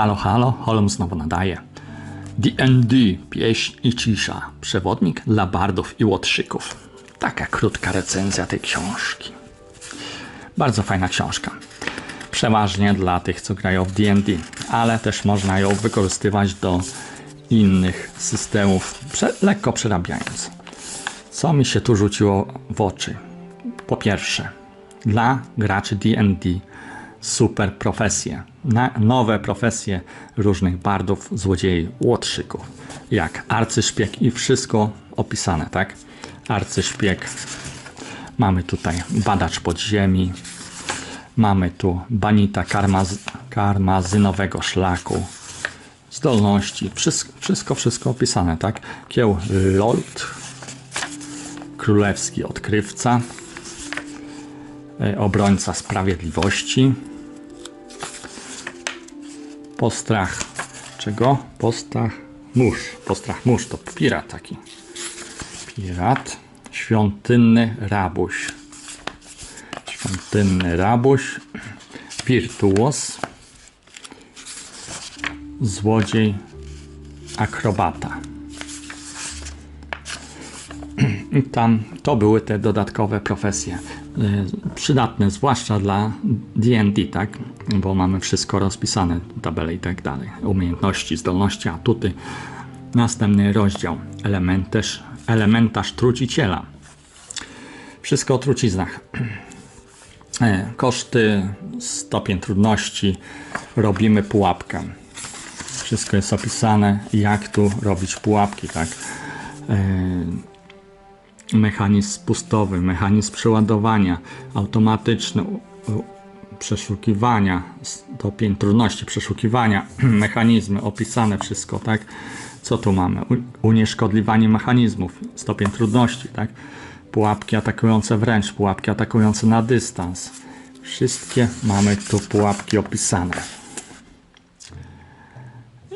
Halo, halo, Holm znowu nadaje. D&D, pieśń i cisza. Przewodnik dla bardów i łotrzyków. Taka krótka recenzja tej książki. Bardzo fajna książka. Przeważnie dla tych, co grają w D&D, ale też można ją wykorzystywać do innych systemów, lekko przerabiając. Co mi się tu rzuciło w oczy? Po pierwsze, dla graczy D&D super profesje, na, nowe profesje różnych bardów, złodziei, łotrzyków, jak arcyszpieg i wszystko opisane, tak? Arcyszpieg, mamy tutaj badacz podziemi, mamy tu banita karmaz, karmazynowego szlaku, zdolności, wszystko, wszystko, wszystko opisane, tak? Kieł Lolt, królewski odkrywca, obrońca sprawiedliwości, postrach czego? Postrach mórz, postrach mórz to pirat taki, pirat, świątynny rabuś, świątynny rabuś, wirtuos, złodziej, akrobata. I tam to były te dodatkowe profesje. Y, Przydatne, zwłaszcza dla DD, tak? Bo mamy wszystko rozpisane, tabele i tak dalej. Umiejętności, zdolności, atuty. Następny rozdział. Elementarz, elementarz truciciela. Wszystko o truciznach. E, Koszty, stopień trudności. Robimy pułapkę. Wszystko jest opisane, jak tu robić pułapki, tak? Mechanizm spustowy, mechanizm przeładowania, automatyczny przeszukiwania, stopień trudności przeszukiwania, mechanizmy opisane wszystko, tak? Co tu mamy? Unieszkodliwanie mechanizmów, stopień trudności, tak? Pułapki atakujące wręcz, pułapki atakujące na dystans. Wszystkie mamy tu pułapki opisane.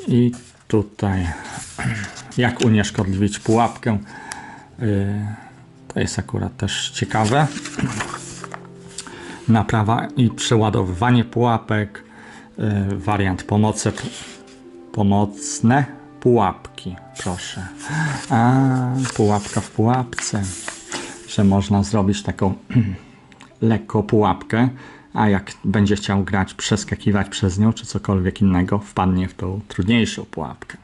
I tutaj jak unieszkodliwić pułapkę. Yy, To jest akurat też ciekawe. Naprawa i przeładowywanie pułapek. yy, Wariant pomocy, pomocne pułapki. Proszę. A, pułapka w pułapce. Że można zrobić taką lekko pułapkę, a jak będzie chciał grać, przeskakiwać przez nią, czy cokolwiek innego, wpadnie w tą trudniejszą pułapkę.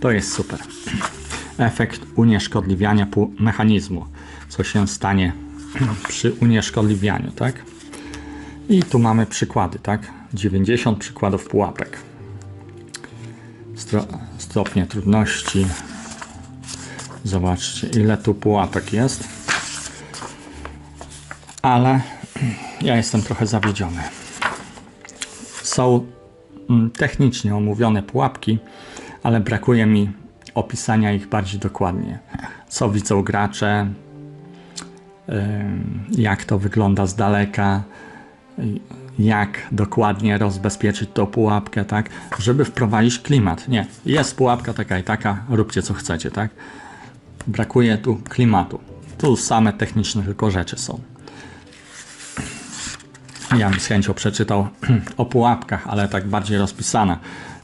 To jest super. Efekt unieszkodliwiania mechanizmu. Co się stanie przy unieszkodliwianiu, tak? I tu mamy przykłady, tak? 90 przykładów pułapek. Stro- stopnie trudności. Zobaczcie, ile tu pułapek jest. Ale ja jestem trochę zawiedziony. Są mm, technicznie omówione pułapki, ale brakuje mi opisania ich bardziej dokładnie. Co widzą gracze, jak to wygląda z daleka, jak dokładnie rozbezpieczyć tą pułapkę, tak, żeby wprowadzić klimat. Nie, jest pułapka taka i taka, róbcie co chcecie, tak. Brakuje tu klimatu. Tu same techniczne tylko rzeczy są. Ja bym z chęcią przeczytał o pułapkach, ale tak bardziej rozpisana,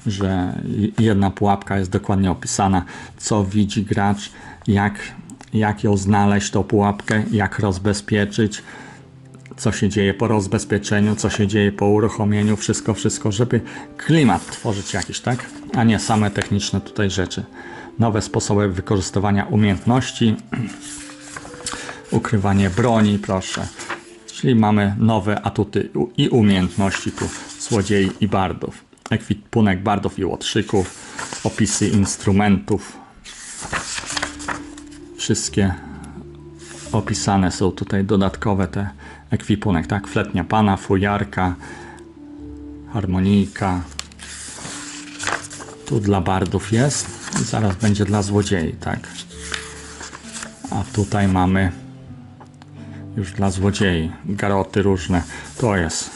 że jedna pułapka jest dokładnie opisana, co widzi gracz, jak, jak ją znaleźć, tą pułapkę, jak rozbezpieczyć, co się dzieje po rozbezpieczeniu, co się dzieje po uruchomieniu, wszystko, wszystko, żeby klimat tworzyć jakiś, tak? A nie same techniczne tutaj rzeczy. Nowe sposoby wykorzystywania umiejętności, ukrywanie broni, proszę. Czyli mamy nowe atuty i umiejętności tu złodziei i bardów. Ekwipunek bardów i łotrzyków, opisy instrumentów. Wszystkie opisane są tutaj dodatkowe te ekwipunek, tak? Fletnia pana, fujarka, harmonijka. Tu dla bardów jest i zaraz będzie dla złodziei, tak? A tutaj mamy już dla złodziei. Garoty różne. To jest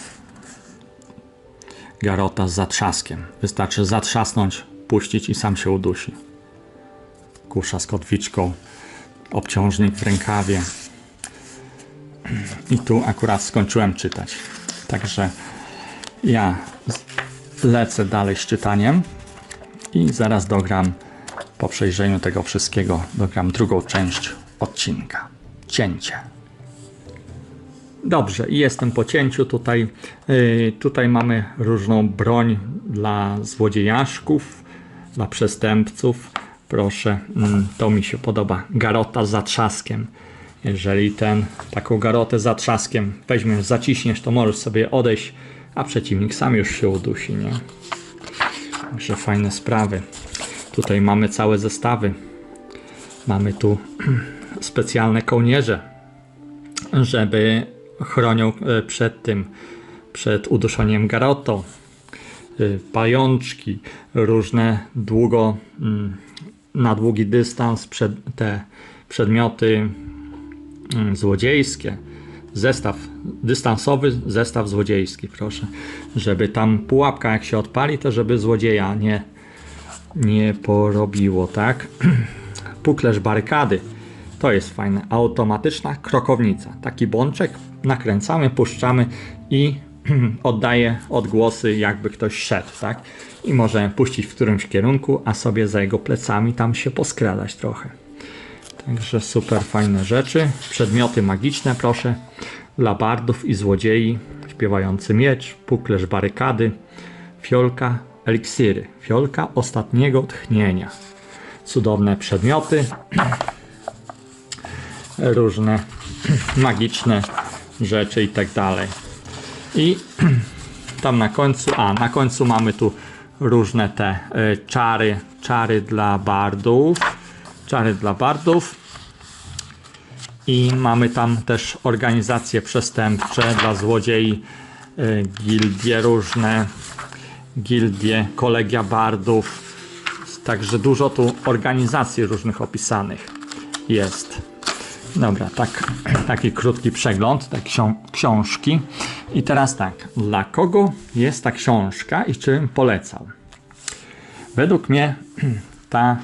garota z zatrzaskiem. Wystarczy zatrzasnąć, puścić i sam się udusi. Kusza z kotwiczką. Obciążnik w rękawie. I tu akurat skończyłem czytać. Także ja lecę dalej z czytaniem i zaraz dogram po przejrzeniu tego wszystkiego, dogram drugą część odcinka. Cięcie. Dobrze, i jestem po cięciu tutaj. Yy, tutaj mamy różną broń dla złodziejaszków, dla przestępców. Proszę, mm, to mi się podoba. Garota za trzaskiem. Jeżeli ten, taką garotę za trzaskiem weźmiesz, zaciśniesz, to możesz sobie odejść, a przeciwnik sam już się udusi, nie? Także fajne sprawy. Tutaj mamy całe zestawy. Mamy tu specjalne kołnierze, żeby chronią e, przed tym, przed uduszeniem garotą. Y, Pajączki, różne długo, mm, na długi dystans przed, te przedmioty mm, złodziejskie. Zestaw dystansowy, zestaw złodziejski, proszę. Żeby tam pułapka jak się odpali, to żeby złodzieja nie, nie porobiło, tak? Puklerz barykady. To jest fajne. Automatyczna krokownica. Taki bączek nakręcamy, puszczamy i oddaje odgłosy, jakby ktoś szedł, tak? I możemy puścić w którymś kierunku, a sobie za jego plecami tam się poskradać trochę. Także super fajne rzeczy. Przedmioty magiczne, proszę. Dla bardów i złodziei. Śpiewający miecz, puklerz barykady, fiolka, eliksiry. Fiolka ostatniego tchnienia. Cudowne przedmioty. Różne magiczne rzeczy i tak dalej. I tam na końcu, a na końcu mamy tu różne te y, czary, czary dla bardów. Czary dla bardów. I mamy tam też organizacje przestępcze dla złodziei, y, gildie różne, gildie, kolegia bardów. Także dużo tu organizacji różnych opisanych jest. Dobra, tak, taki krótki przegląd tej ksią- książki. I teraz tak, dla kogo jest ta książka i czy bym polecał? Według mnie ta,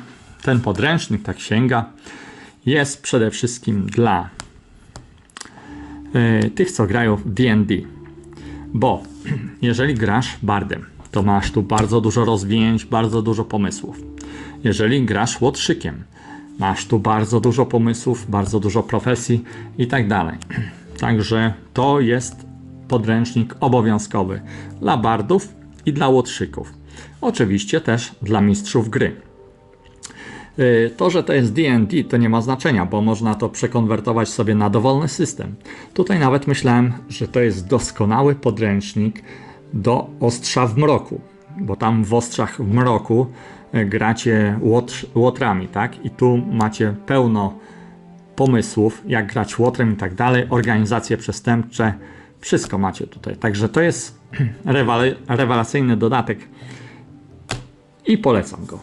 ten podręcznik, ta księga jest przede wszystkim dla y, tych, co grają w D&D. Bo jeżeli grasz bardem, to masz tu bardzo dużo rozwinięć, bardzo dużo pomysłów. Jeżeli grasz łotrzykiem, masz tu bardzo dużo pomysłów, bardzo dużo profesji i tak dalej. Także to jest podręcznik obowiązkowy dla bardów i dla łotrzyków. Oczywiście też dla mistrzów gry. Y, To, że to jest D&D to nie ma znaczenia, bo można to przekonwertować sobie na dowolny system. Tutaj nawet myślałem, że to jest doskonały podręcznik do Ostrza w Mroku, bo tam w Ostrzach w Mroku gracie łotr, łotrami, tak? I tu macie pełno pomysłów, jak grać łotrem i tak dalej, organizacje przestępcze, wszystko macie tutaj. Także to jest rewelacyjny dodatek i polecam go.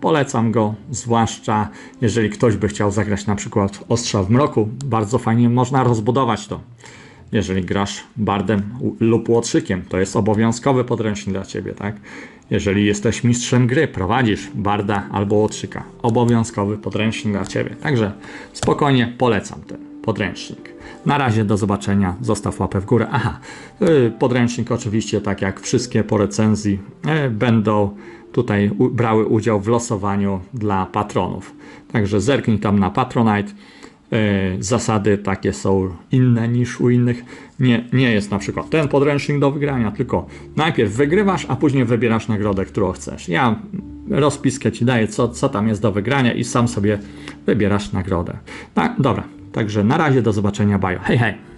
Polecam go, zwłaszcza jeżeli ktoś by chciał zagrać na przykład Ostrza w Mroku. Bardzo fajnie można rozbudować to. Jeżeli grasz bardem lub łotrzykiem, to jest obowiązkowy podręcznik dla ciebie, tak? Jeżeli jesteś mistrzem gry, prowadzisz barda albo łotrzyka, obowiązkowy podręcznik dla ciebie. Także spokojnie polecam ten podręcznik. Na razie do zobaczenia, zostaw łapę w górę. Aha, y, podręcznik oczywiście, tak jak wszystkie po recenzji, y, będą tutaj brały udział w losowaniu dla patronów. Także zerknij tam na Patronite. E, zasady takie są inne niż u innych. Nie, nie jest na przykład ten podręcznik do wygrania, tylko najpierw wygrywasz, a później wybierasz nagrodę, którą chcesz. Ja rozpiskę ci daję, co, co tam jest do wygrania i sam sobie wybierasz nagrodę. Tak, dobra, także na razie do zobaczenia, bajo. Hej, hej!